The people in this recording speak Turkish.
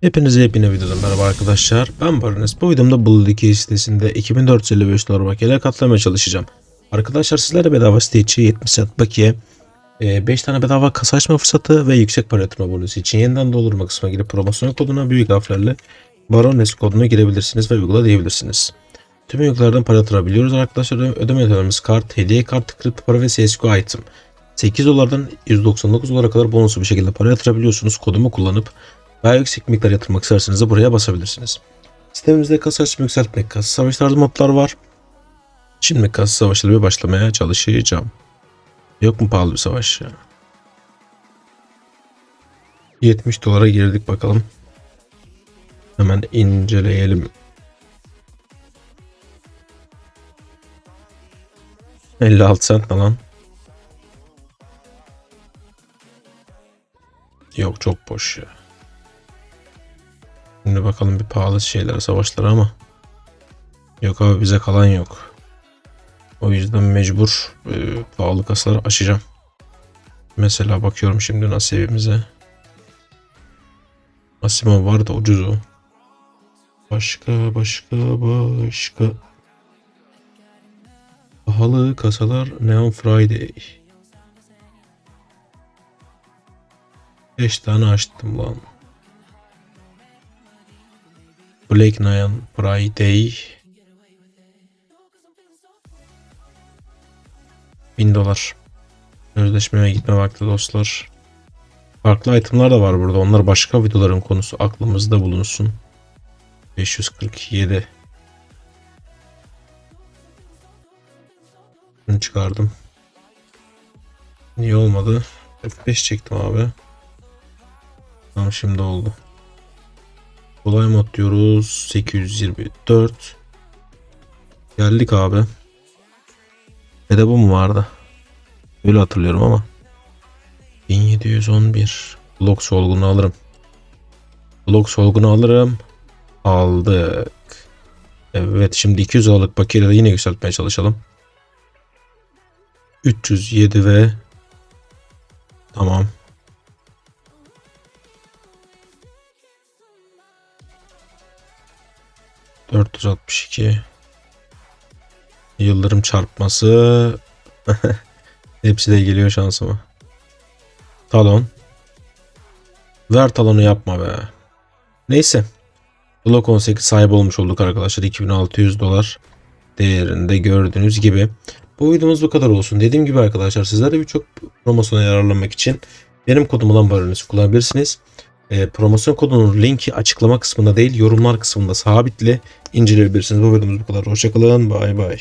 Hepinize yepyeni videodan merhaba arkadaşlar. Ben Barnes. Bu videomda Blue 2 sitesinde 2455 dolar bakiyeyle katlamaya çalışacağım. Arkadaşlar sizlere bedava site içi 70 cent bakiye, 5 tane bedava kasa açma fırsatı ve yüksek para yatırma bonusu için yeniden doldurma kısmına girip promosyon koduna büyük harflerle Barones kodunu girebilirsiniz ve uygula diyebilirsiniz. Tüm uygulardan para yatırabiliyoruz arkadaşlar. Ödeme yöntemimiz kart, hediye kartı, kripto para ve CSGO item. 8 dolardan 199 dolara kadar bonuslu bir şekilde para yatırabiliyorsunuz. Kodumu kullanıp daha yüksek miktar yatırmak isterseniz de buraya basabilirsiniz. Sitemizde kasa açma yükseltmek, kasa savaş tarzı modlar var. Şimdi kasa savaşıyla bir başlamaya çalışacağım. Yok mu pahalı bir savaş ya? 70 dolara girdik bakalım. Hemen inceleyelim. 56 cent ne lan? Yok çok boş ya. Şimdi bakalım bir pahalı şeyler savaşlar ama. Yok abi bize kalan yok. O yüzden mecbur e, pahalı kasaları açacağım. Mesela bakıyorum şimdi nasibimize. Massimo var da ucuz o. Başka başka başka. Pahalı kasalar Neon Friday. 5 tane açtım lan. Black Neon Friday. 1000 dolar. Sözleşmeye gitme vakti dostlar. Farklı itemlar da var burada. Onlar başka videoların konusu. Aklımızda bulunsun. 547. Bunu çıkardım. Niye olmadı? F5 çektim abi. Tamam şimdi oldu. Kolay mod diyoruz. 824. Geldik abi. Ve de bu mu vardı? Öyle hatırlıyorum ama. 1711. Blok solgunu alırım. Blok solgunu alırım. Aldık. Evet şimdi 200 liralık bakiyeleri yine yükseltmeye çalışalım. 307 ve tamam. ...462... ...yıldırım çarpması... ...hepsi de geliyor şansıma. Talon. Ver talonu yapma be. Neyse. Block 18 sahibi olmuş olduk arkadaşlar. 2600 dolar değerinde gördüğünüz gibi. Bu videomuz bu kadar olsun. Dediğim gibi arkadaşlar sizler de birçok promosyona yararlanmak için benim kodum olan barınızı kullanabilirsiniz. E, promosyon kodunun linki açıklama kısmında değil yorumlar kısmında sabitli inceleyebilirsiniz. Bu videomuz bu kadar. Hoşçakalın. Bay bay.